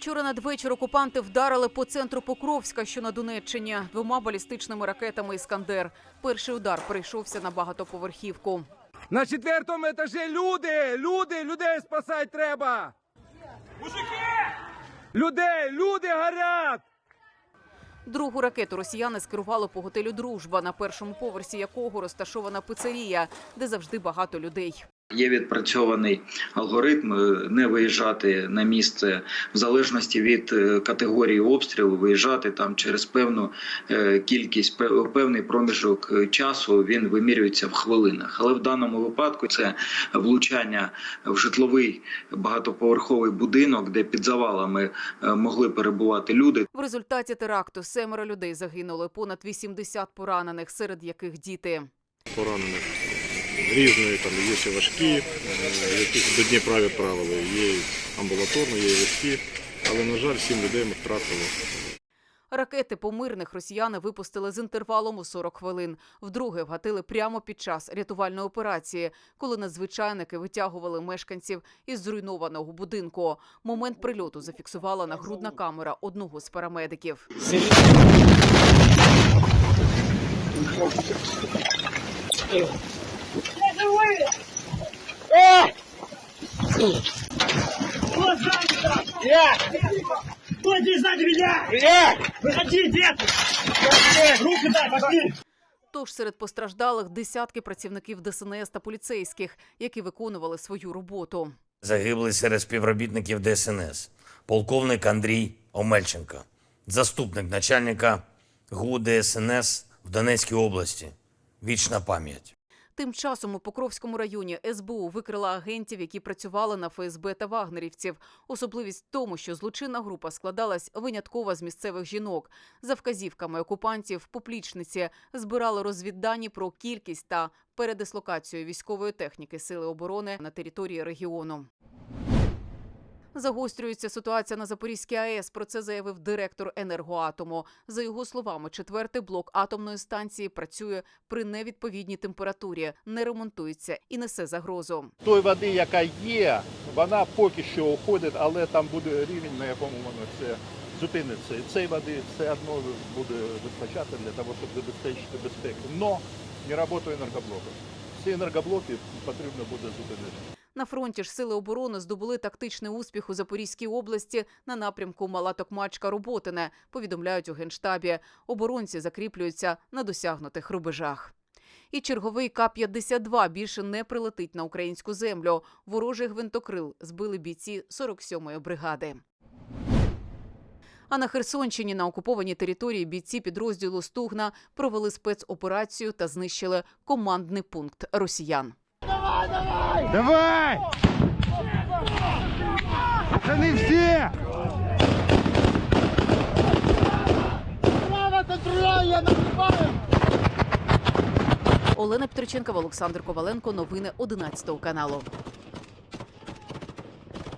Вчора надвечір окупанти вдарили по центру Покровська, що на Донеччині, двома балістичними ракетами «Іскандер». Перший удар прийшовся на багатоповерхівку. На четвертому етажі люди! Люди! Людей спасати треба! Мужики! Людей! Люди горять! Другу ракету росіяни скерували по готелю Дружба, на першому поверсі якого розташована пицерія, де завжди багато людей. Є відпрацьований алгоритм е, не виїжджати на місце в залежності від е, категорії обстрілу, виїжджати там через певну е, кількість пе- певний проміжок часу. Він вимірюється в хвилинах. Але в даному випадку це влучання в житловий багатоповерховий будинок, де під завалами могли перебувати люди. В результаті теракту семеро людей загинули, понад 80 поранених, серед яких діти. поранених різної, там є ще важкі, е, яких до Дніпра відправили, є і амбулаторно, є важкі. Але, на жаль, сім людей ми втратили. Ракети по мирних росіяни випустили з інтервалом у 40 хвилин. Вдруге вгатили прямо під час рятувальної операції, коли надзвичайники витягували мешканців із зруйнованого будинку. Момент прильоту зафіксувала нагрудна камера одного з парамедиків. Тож серед постраждалих десятки працівників ДСНС та поліцейських, які виконували свою роботу. Загиблий серед співробітників ДСНС полковник Андрій Омельченко, заступник начальника ГУ ДСНС в Донецькій області. Вічна пам'ять. Тим часом у Покровському районі СБУ викрила агентів, які працювали на ФСБ та вагнерівців. Особливість в тому, що злочинна група складалась винятково з місцевих жінок. За вказівками окупантів поплічниці збирали розвіддані про кількість та передислокацію військової техніки сили оборони на території регіону. Загострюється ситуація на Запорізькій АЕС. Про це заявив директор енергоатому. За його словами, четвертий блок атомної станції працює при невідповідній температурі, не ремонтується і несе загрозу. Той води, яка є, вона поки що уходить, але там буде рівень, на якому воно це зупиниться. І цієї води все одно буде вистачати для того, щоб забезпечити безпеку. Но не роботу енергоблоку. Всі енергоблоки потрібно буде зупинити. На фронті ж сили оборони здобули тактичний успіх у Запорізькій області на напрямку Мала Токмачка Роботине. Повідомляють у генштабі. Оборонці закріплюються на досягнутих рубежах. І черговий К-52 більше не прилетить на українську землю. Ворожий гвинтокрил збили бійці 47-ї бригади. А на Херсонщині на окупованій території бійці підрозділу Стугна провели спецоперацію та знищили командний пункт росіян. Давай! Це не всі! Олена Петриченкова, Олександр Коваленко. Новини 11 каналу.